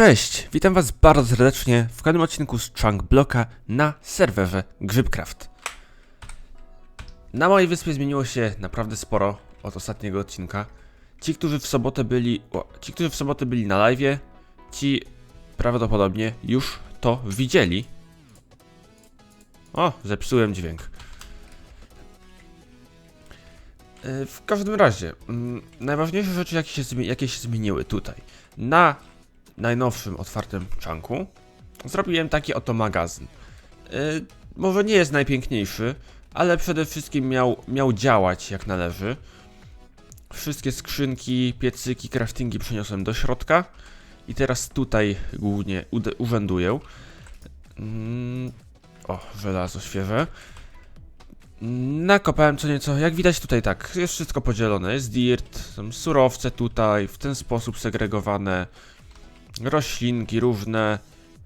Cześć, witam was bardzo serdecznie w kolejnym odcinku z Chunk Bloka na serwerze Grzybcraft. Na mojej wyspie zmieniło się naprawdę sporo od ostatniego odcinka. Ci, którzy w sobotę byli, o, ci, którzy w sobotę byli na live, ci prawdopodobnie już to widzieli. O, zepsułem dźwięk. E, W każdym razie, mm, najważniejsze rzeczy, jakie się, jakie się zmieniły tutaj. Na najnowszym otwartym czanku zrobiłem taki oto magazyn. Yy, może nie jest najpiękniejszy, ale przede wszystkim miał, miał działać jak należy. Wszystkie skrzynki, piecyki, craftingi przeniosłem do środka i teraz tutaj głównie urzęduję. Mm, o, żelazo świeże. Nakopałem co nieco, jak widać tutaj tak, jest wszystko podzielone, jest dirt, surowce tutaj, w ten sposób segregowane, roślinki różne,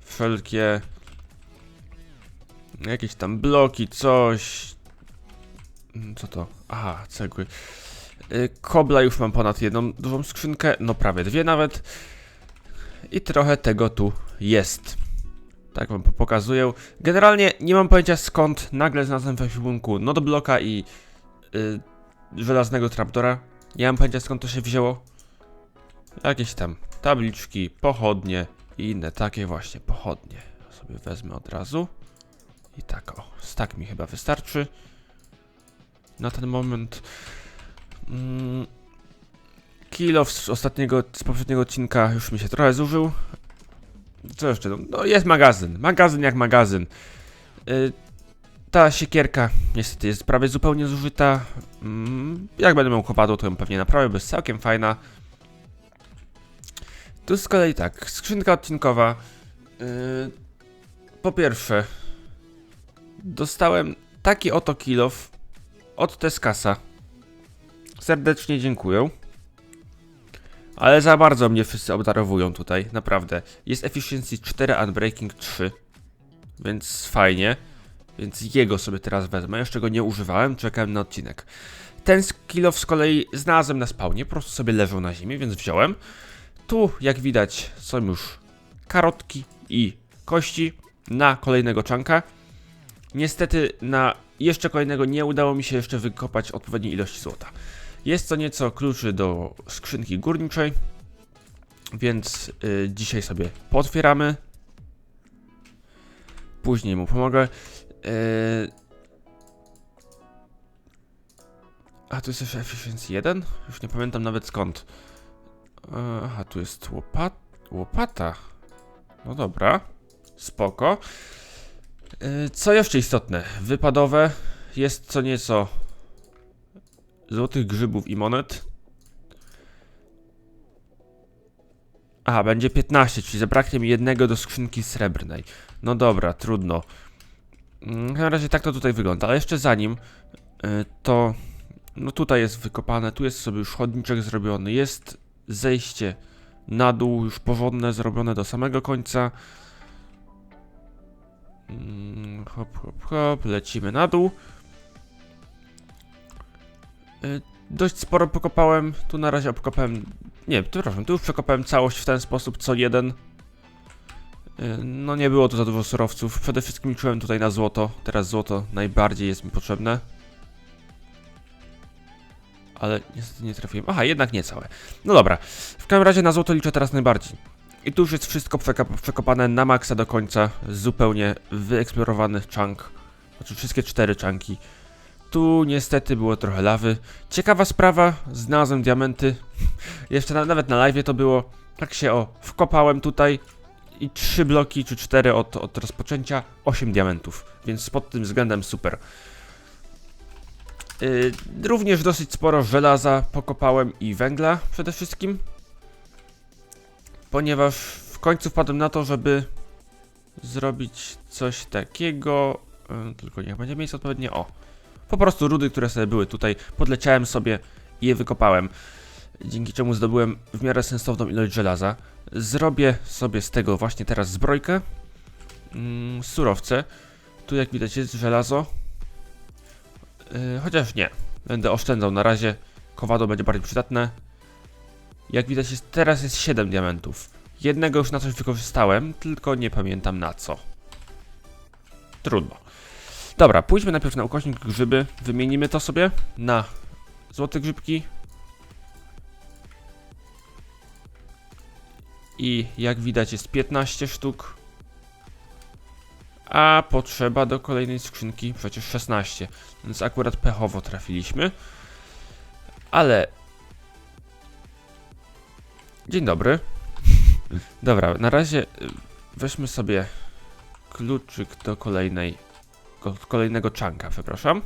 wszelkie jakieś tam bloki, coś. Co to? Aha, cegły. Y, Kobla już mam ponad jedną dużą skrzynkę, no prawie dwie nawet. I trochę tego tu jest. Tak wam po- pokazuję. Generalnie nie mam pojęcia skąd nagle znalazłem w ekwipunku nodbloka i y, żelaznego trapdora. Nie mam pojęcia skąd to się wzięło. Jakieś tam tabliczki, pochodnie i inne takie właśnie pochodnie. Sobie wezmę od razu. I tak o, tak mi chyba wystarczy. Na ten moment. Mm, kilo z ostatniego, z poprzedniego odcinka już mi się trochę zużył. Co jeszcze? No, No jest magazyn. Magazyn jak magazyn. Y, ta siekierka niestety jest prawie zupełnie zużyta. Mm, jak będę miał kopadło, to ją pewnie naprawię, bo jest całkiem fajna. Tu z kolei tak, skrzynka odcinkowa. Yy, po pierwsze, dostałem taki oto kilof od Teskasa. Serdecznie dziękuję. Ale za bardzo mnie wszyscy obdarowują tutaj, naprawdę. Jest Efficiency 4, Unbreaking 3. Więc fajnie. Więc jego sobie teraz wezmę. Jeszcze go nie używałem, czekałem na odcinek. Ten kilof z kolei znalazłem na spawnie, po prostu sobie leżał na ziemi, więc wziąłem. Tu, jak widać, są już karotki i kości na kolejnego czanka. Niestety na jeszcze kolejnego nie udało mi się jeszcze wykopać odpowiedniej ilości złota. Jest co nieco kluczy do skrzynki górniczej, więc y, dzisiaj sobie potwieramy. Później mu pomogę. Y, a tu jest jeszcze Efficiency 1? Już nie pamiętam nawet skąd. E, Aha, tu jest łopat łopata. No dobra, spoko. E, Co jeszcze istotne? Wypadowe jest co nieco złotych grzybów i monet. Aha, będzie 15, czyli zabraknie mi jednego do skrzynki srebrnej. No dobra, trudno. Mm, Na razie tak to tutaj wygląda, ale jeszcze zanim y, to... No tutaj jest wykopane, tu jest sobie już chodniczek zrobiony, jest zejście na dół, już porządne, zrobione do samego końca. Mm, Hop, hop, hop, lecimy na dół. Y, Dość sporo pokopałem, tu na razie obkopałem, nie, przepraszam, tu już przekopałem całość w ten sposób, co jeden. Y, No nie było tu za dużo surowców, przede wszystkim liczyłem tutaj na złoto, teraz złoto najbardziej jest mi potrzebne. Ale niestety nie trafiłem. Aha, jednak nie całe. No dobra. W każdym razie na złoto liczę teraz najbardziej. I tu już jest wszystko przekopane na maksa do końca. Zupełnie wyeksplorowany chunk. Znaczy wszystkie cztery chunki. Tu niestety było trochę lawy. Ciekawa sprawa, znalazłem diamenty. Jeszcze na, nawet na live to było. Tak się o, wkopałem tutaj i trzy bloki czy cztery od, od rozpoczęcia, 8 diamentów. Więc pod tym względem super. Yy, również dosyć sporo żelaza pokopałem i węgla przede wszystkim. Ponieważ w końcu wpadłem na to, żeby zrobić coś takiego. Yy, tylko niech będzie miejsce odpowiednie. O. Po prostu rudy, które sobie były tutaj, podleciałem sobie i je wykopałem. Dzięki czemu zdobyłem w miarę sensowną ilość żelaza. Zrobię sobie z tego właśnie teraz zbrojkę. Mm, surowce. Tu jak widać jest żelazo. Yy, chociaż nie. Będę oszczędzał na razie. Kowadło będzie bardziej przydatne. Jak widać jest, teraz jest 7 diamentów. Jednego już na coś wykorzystałem, tylko nie pamiętam na co. Trudno. Dobra, pójdźmy najpierw na ukośnik grzyby. Wymienimy to sobie na złote grzybki. I jak widać jest 15 sztuk. A potrzeba do kolejnej skrzynki przecież 16. Więc akurat pechowo trafiliśmy. Ale... Dzień dobry. Dobra, na razie y, weźmy sobie kluczyk do kolejnej ko- kolejnego czanka, przepraszam.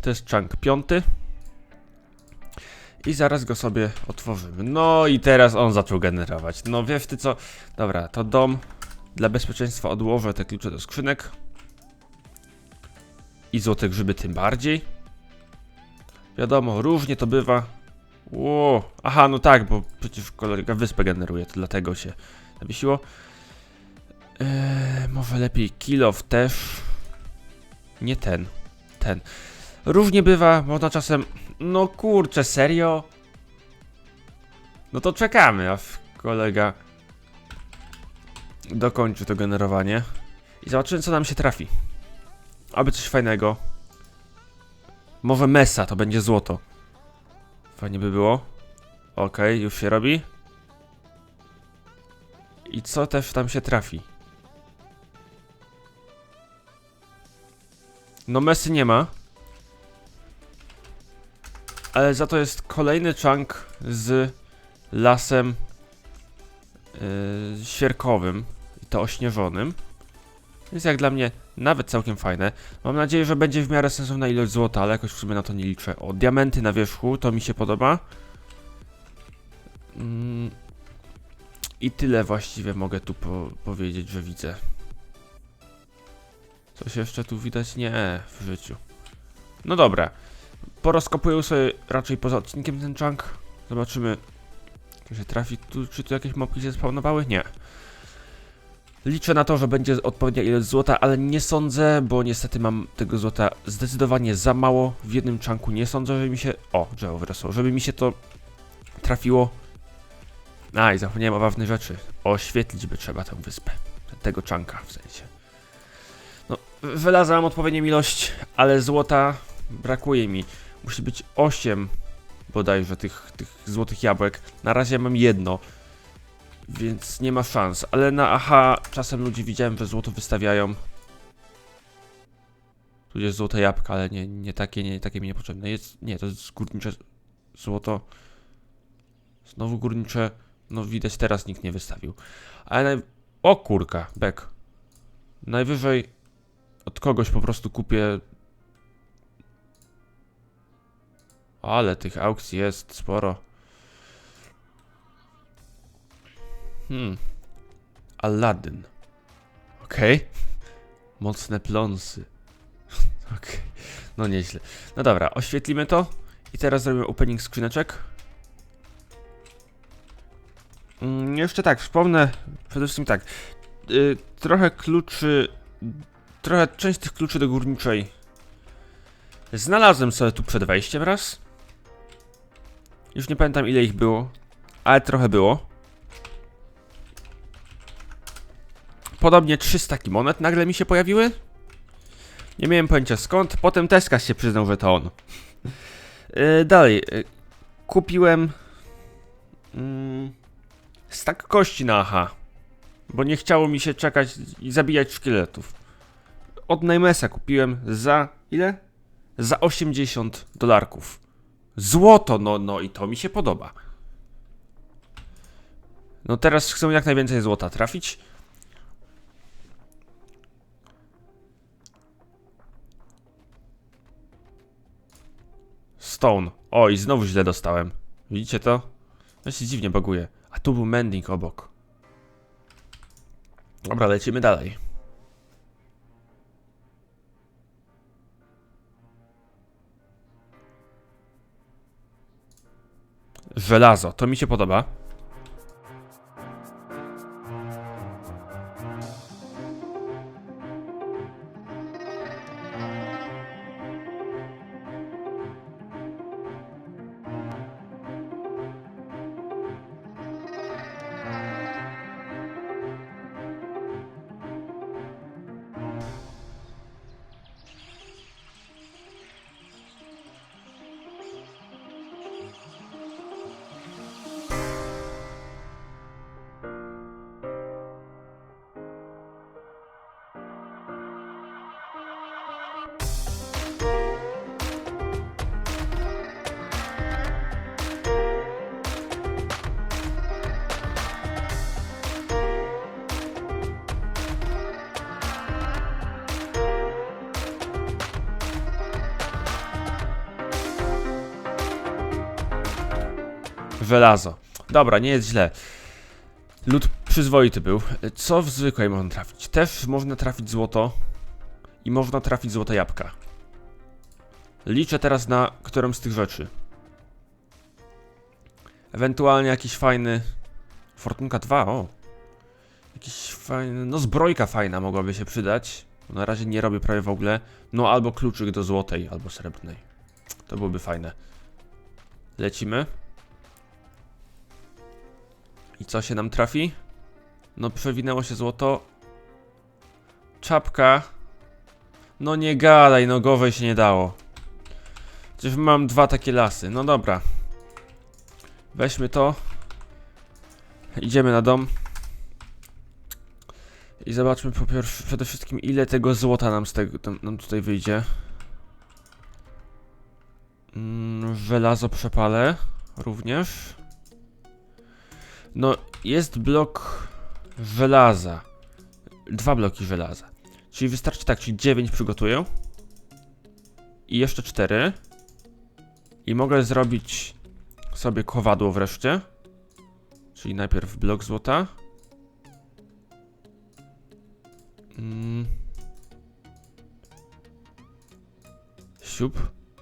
To jest czank piąty. I zaraz go sobie otworzymy. No i teraz on zaczął generować. No wiesz ty co? Dobra, to dom. Dla bezpieczeństwa odłożę te klucze do skrzynek. I złote grzyby tym bardziej. Wiadomo, różnie to bywa. Ło, aha, no tak, bo przecież kolega wyspę generuje, to dlatego się zawiesiło. Eee, może lepiej kilof też. Nie ten. Ten. Różnie bywa, można czasem. No kurczę, serio? No to czekamy, aż kolega dokończy to generowanie. I zobaczymy, co nam się trafi. Aby coś fajnego. Może mesa, to będzie złoto. Fajnie by było. Okej, już się robi. I co też tam się trafi? No mesy nie ma. Ale za to jest kolejny chunk z lasem yy, świerkowym i to ośnieżonym. Jest jak dla mnie nawet całkiem fajne. Mam nadzieję, że będzie w miarę sensowna ilość złota, ale jakoś w sumie na to nie liczę. O, diamenty na wierzchu, to mi się podoba. Mm. I tyle właściwie mogę tu po powiedzieć, że widzę. Coś jeszcze tu widać? Nie, w życiu. No dobra. Porozkopuję sobie raczej poza odcinkiem ten chunk. Zobaczymy, się trafi tu, czy tu jakieś mopki się spawnowały? Nie. Liczę na to, że będzie odpowiednia ilość złota, ale nie sądzę, bo niestety mam tego złota zdecydowanie za mało. W jednym chunku nie sądzę, żeby mi się... O, drzewo wyrosło. Żeby mi się to trafiło. A, i zapomniałem o ważnej rzeczy. Oświetlić by trzeba tę wyspę. Tego chunka w sensie. No, wylazłam odpowiednią ilość, ale złota brakuje mi. Musi być 8 bodajże tych, tych złotych jabłek. Na razie mam jedno, więc nie ma szans. Ale na aha czasem ludzie widziałem, że złoto wystawiają. Tu jest złote jabłka, ale nie, nie takie, nie takie mi niepotrzebne. Jest, nie, to jest górnicze złoto. Znowu górnicze. No widać teraz nikt nie wystawił. Ale naj... O kurka, bek. Najwyżej od kogoś po prostu kupię. Ale tych aukcji jest sporo. Hmm. Aladdin. Okej. Mocne pląsy. Okej. No nieźle. No dobra, oświetlimy to. I teraz zrobimy opening skrzyneczek. Mm, jeszcze tak, wspomnę przede wszystkim tak. Y, trochę kluczy trochę część tych kluczy do górniczej znalazłem sobie tu przed wejściem raz. Już nie pamiętam ile ich było, ale trochę było. Podobnie 300 monet nagle mi się pojawiły. Nie miałem pojęcia skąd. Potem Teskas się przyznał, że to on. Yy, dalej. Yy, kupiłem... Yy, stak kości na aha. Bo nie chciało mi się czekać i zabijać szkieletów od Najmesa kupiłem za ile? Za 80 dolarków. Złoto, no, no i to mi się podoba. No teraz chcę jak najwięcej złota trafić. Stone. Oj, znowu źle dostałem. Widzicie to? Ja się dziwnie baguje. A tu był mending obok. Dobra, lecimy dalej. Żelazo, to mi się podoba. Dobra, nie jest źle. Lód przyzwoity był. Co w zwykłej można trafić? Też można trafić złoto i można trafić złote jabłka. Liczę teraz na którąś z tych rzeczy. Ewentualnie jakiś fajny... Fortunka 2, o. Jakiś fajny... No zbrojka fajna mogłaby się przydać. Na razie nie robię prawie w ogóle. No albo kluczyk do złotej, albo srebrnej. To byłoby fajne. Lecimy. I co się nam trafi? No przewinęło się złoto. Czapka. No nie gadaj, no gowej się nie dało. Przecież mam dwa takie lasy. No dobra. Weźmy to. Idziemy na dom. I zobaczmy po pierwsze, przede wszystkim ile tego złota nam z tego nam tutaj wyjdzie. Mm, żelazo przepalę również. No, jest blok żelaza. Dwa bloki żelaza. Czyli wystarczy tak, czyli 9 przygotuję. I jeszcze 4. I mogę zrobić sobie kowadło wreszcie. Czyli najpierw blok złota. Mm. Siup.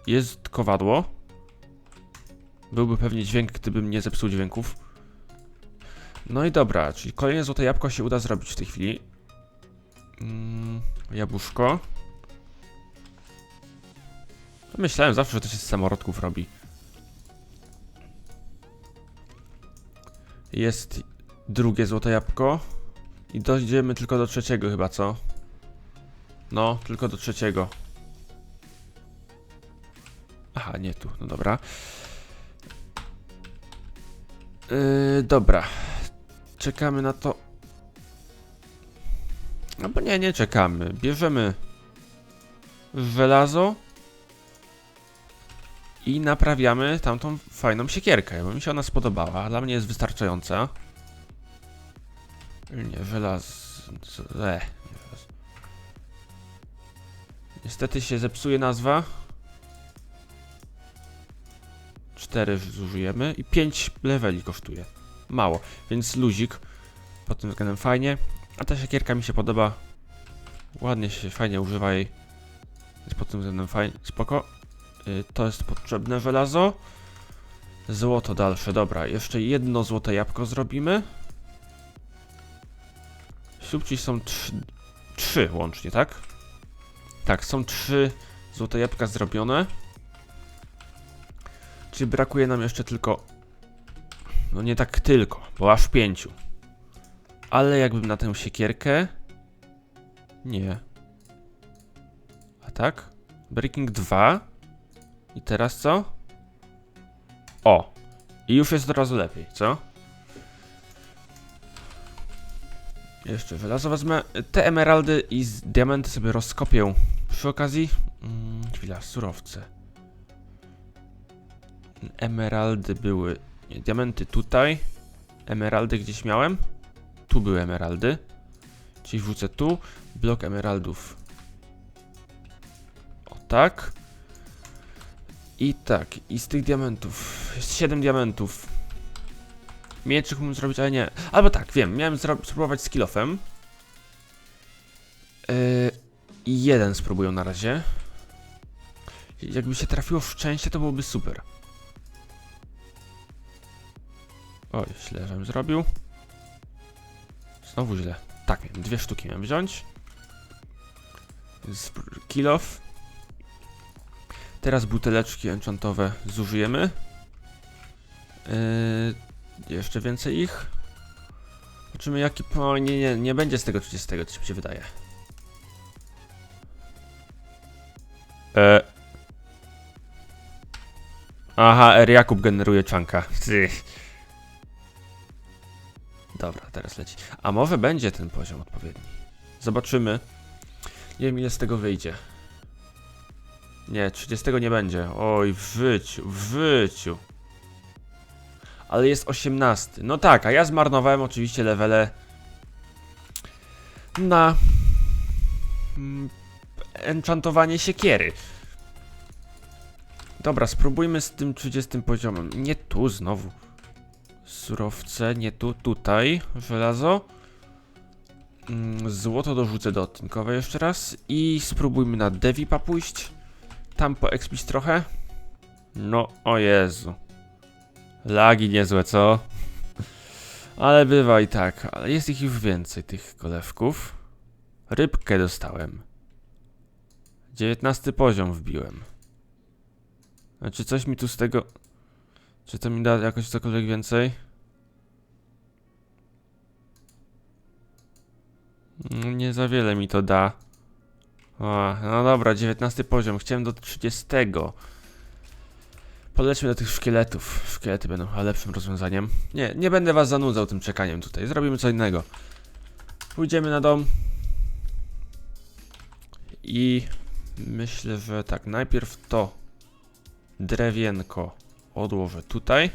Jest kowadło. Byłby pewnie dźwięk, gdybym nie zepsuł dźwięków. No i dobra, czyli kolejne złote jabłko się uda zrobić w tej chwili. Mm, jabłuszko. Myślałem zawsze, że to się z samorodków robi. Jest drugie złote jabłko. I dojdziemy tylko do trzeciego chyba, co? No, tylko do trzeciego. Aha, nie tu, no dobra. Yy, dobra. Czekamy na to. No bo nie, nie czekamy. Bierzemy żelazo i naprawiamy tamtą fajną siekierkę, bo mi się ona spodobała. Dla mnie jest wystarczająca. Nie, żelazo... E. Niestety się zepsuje nazwa. 4 zużyjemy i 5 leveli kosztuje. Mało, więc luzik. Pod tym względem fajnie. A ta siekierka mi się podoba. Ładnie się, fajnie używa jej. Więc pod tym względem fajnie, spoko. Y, to jest potrzebne żelazo. Złoto dalsze, dobra. Jeszcze jedno złote jabłko zrobimy. Subci są trzy, trzy łącznie, tak? Tak, są trzy złote jabłka zrobione. Czyli brakuje nam jeszcze tylko... No nie tak tylko, bo aż pięciu. Ale jakbym na tę siekierkę... Nie. A tak? Breaking 2. I teraz co? O! I już jest od razu lepiej, co? Jeszcze żelazo wezmę. Te emeraldy i diamenty sobie rozkopię przy okazji. Mm, chwila, surowce. Emeraldy były. Diamenty tutaj. Emeraldy gdzieś miałem. Tu były emeraldy. Czyli wrzucę tu. Blok emeraldów. O tak. I tak. I z tych diamentów. Jest 7 diamentów. Mieczyk mógłbym zrobić, ale nie. Albo tak, wiem. Miałem spróbować z kilofem. Yy, jeden spróbuję na razie. Jakby się trafiło w szczęście, to byłoby super. Oj, źle, żebym zrobił. Znowu źle. Tak, dwie sztuki miałem wziąć. Z kill off. Teraz buteleczki enchantowe zużyjemy. Yy, jeszcze więcej ich. Zobaczymy jaki... O, nie, nie, nie będzie z tego 30, coś mi się wydaje. E. Aha, R. Jakub generuje czanka. Dobra, teraz leci. A może będzie ten poziom odpowiedni. Zobaczymy. Nie wiem ile z tego wyjdzie. Nie, 30 nie będzie. Oj, w życiu, w życiu. Ale jest 18. No tak, a ja zmarnowałem oczywiście levele na mm, enchantowanie siekiery. Dobra, spróbujmy z tym 30 poziomem. Nie tu znowu. Surowce, nie tu, tutaj. Żelazo. Mm, Złoto dorzucę do odcinkowej jeszcze raz. I spróbujmy na Devipa pójść. Tam poekspić trochę. No, o Jezu. Lagi niezłe, co? Ale bywa i tak. Ale jest ich już więcej, tych kolewków. Rybkę dostałem. 19 poziom wbiłem. Znaczy coś mi tu z tego... Czy to mi da jakoś cokolwiek więcej? Mm, Nie za wiele mi to da. O, no dobra, 19 poziom. Chciałem do 30. Polećmy do tych szkieletów. Szkielety będą lepszym rozwiązaniem. Nie, nie będę was zanudzał tym czekaniem tutaj. Zrobimy co innego. Pójdziemy na dom. I myślę, że tak, najpierw to drewienko odłożę tutaj.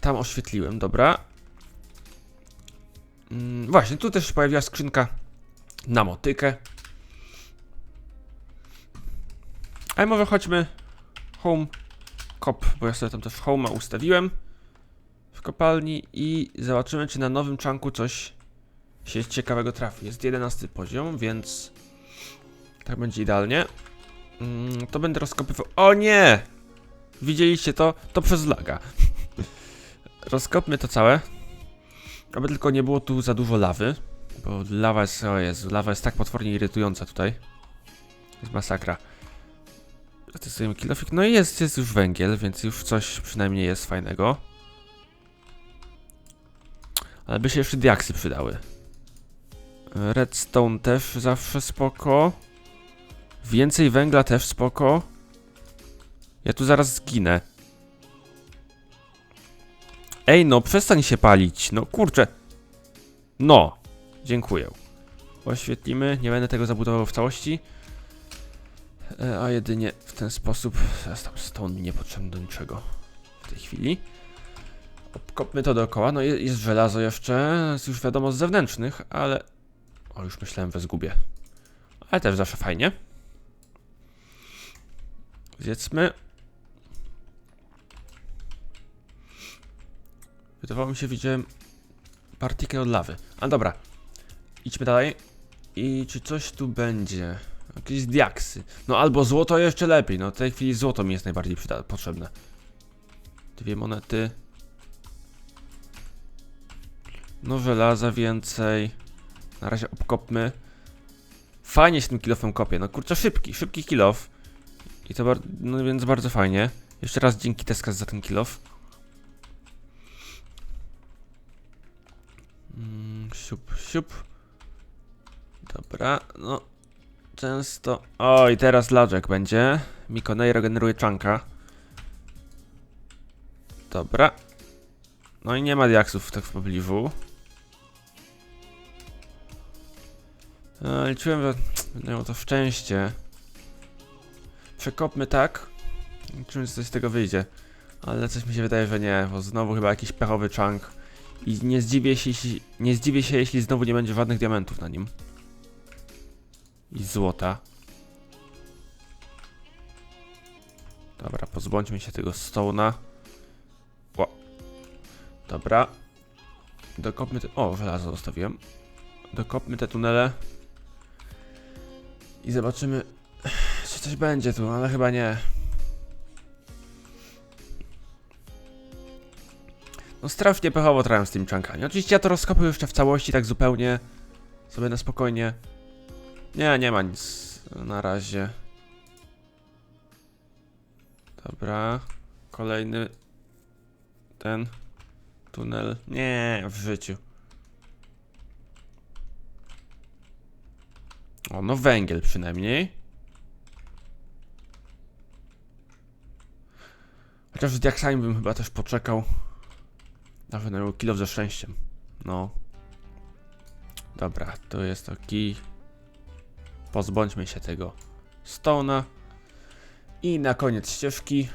Tam oświetliłem, dobra. Mm, właśnie, tu też się pojawiła skrzynka na motykę. Ale może chodźmy home kop, bo ja sobie tam też home ustawiłem w kopalni i zobaczymy, czy na nowym czanku coś się ciekawego trafi. Jest 11 poziom, więc tak będzie idealnie. Mm, to będę rozkopywał. O nie! Widzieliście to? To przez laga. Rozkopmy to całe. Aby tylko nie było tu za dużo lawy. Bo lawa jest, o Jezu, lawa jest tak potwornie irytująca tutaj. Jest masakra. Testujemy kilofik. No i jest, jest już węgiel, więc już coś przynajmniej jest fajnego. Ale by się jeszcze diaksy przydały. Redstone też zawsze spoko. Więcej węgla też spoko. Ja tu zaraz zginę. Ej, no przestań się palić. No kurczę. No. Dziękuję. Oświetlimy. Nie będę tego zabudował w całości. E, a jedynie w ten sposób. Teraz tam stone mi niepotrzebny do niczego. W tej chwili. Obkopmy to dookoła. No jest, jest żelazo jeszcze. Jest już wiadomo z zewnętrznych, ale. O, już myślałem, że zgubię. Ale też zawsze fajnie. Zjedzmy. Wydawało mi się, widziałem partikę od lawy. A dobra. Idźmy dalej. I czy coś tu będzie? Jakieś diaksy. No albo złoto jeszcze lepiej. No w tej chwili złoto mi jest najbardziej potrzebne. Dwie monety. No żelaza więcej. Na razie obkopmy. Fajnie się tym kilofem kopie. No kurczę, szybki, szybki kilof. I to no więc bardzo fajnie. Jeszcze raz dzięki Teskas za ten kilof. Mm, siup, siup. Dobra, no. Często. O, i teraz Ladżek będzie. Mikoneiro generuje czanka. Dobra. No i nie ma diaksów tak w pobliżu. E, liczyłem, że będę miał to szczęście. Przekopmy tak. Że coś z tego wyjdzie. Ale coś mi się wydaje, że nie, bo znowu chyba jakiś pechowy chunk. I nie zdziwię się, jeśli, nie zdziwię się, jeśli znowu nie będzie żadnych diamentów na nim. I złota. Dobra, pozbądźmy się tego stone'a. O. Dobra. Dokopmy te... O, żelazo zostawiłem. Dokopmy te tunele. I zobaczymy, czy coś będzie tu, ale chyba nie. No strasznie pechowo trałem z tymi czankami. Oczywiście ja to rozkopię jeszcze w całości, tak zupełnie sobie na spokojnie. Nie, nie ma nic na razie. Dobra. Kolejny ten tunel. Nie, w życiu. O, no węgiel przynajmniej. Chociaż z diaksami bym chyba też poczekał. Nawet na kilo ze szczęściem. No. Dobra, to jest to kij. Pozbądźmy się tego stona. I na koniec ścieżki.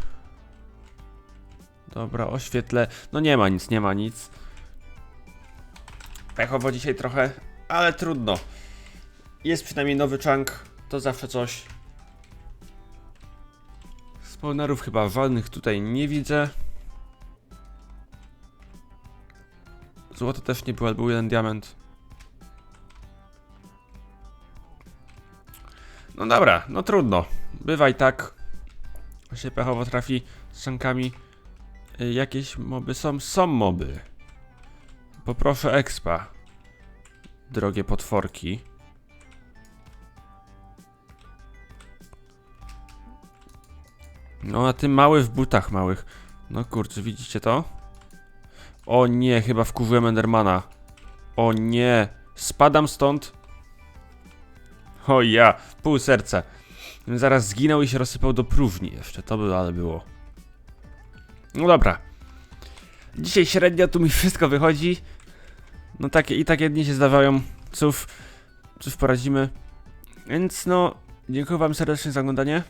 Dobra, oświetlę. No nie ma nic, nie ma nic. Pechowo dzisiaj trochę, ale trudno. Jest przynajmniej nowy chunk, to zawsze coś. Spawnerów chyba walnych tutaj nie widzę. Złoto też nie było, był jeden diament. No dobra, no trudno. Bywa i tak. się pechowo trafi z szankami. Y, Jakieś moby są? Są moby. Poproszę expa. Drogie potworki. No a ty mały w butach małych. No kurczę, widzicie to? O nie, chyba wkurzyłem Endermana. O nie, spadam stąd. O ja, pół serca. Zaraz zginął i się rozsypał do próżni jeszcze, to by ale było. No dobra. Dzisiaj średnio tu mi wszystko wychodzi. No takie i takie dni się zdarzają. Cóż, cóż poradzimy. Więc no, dziękuję wam serdecznie za oglądanie.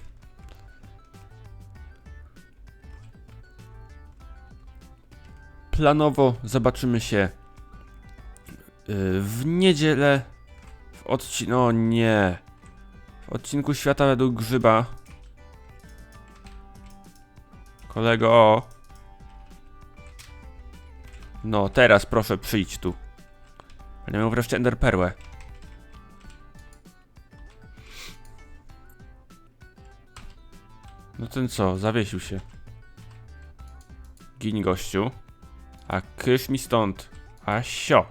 Planowo zobaczymy się y, w niedzielę w odcinku. No nie. W odcinku Świata według Grzyba. Kolego. No, teraz proszę przyjdź tu. Będę miał wreszcie Ender Perłę. No ten co, zawiesił się. Gin gościu. A kysz mi stąd. A sio.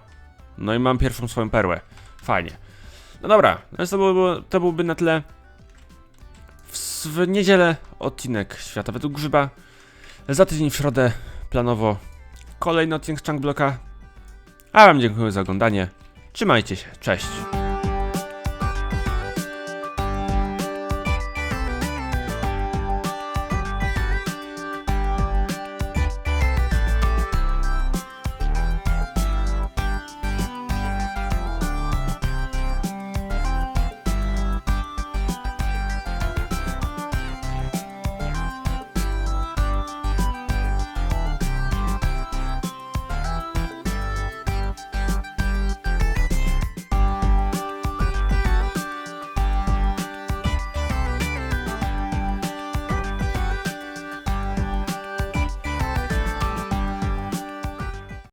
No i mam pierwszą swoją perłę. Fajnie. No dobra, to, byłoby, to byłby na tyle. W, w niedzielę odcinek Świata według Grzyba. Za tydzień w środę planowo kolejny odcinek z Chunkblocka. A wam dziękuję za oglądanie. Trzymajcie się, cześć.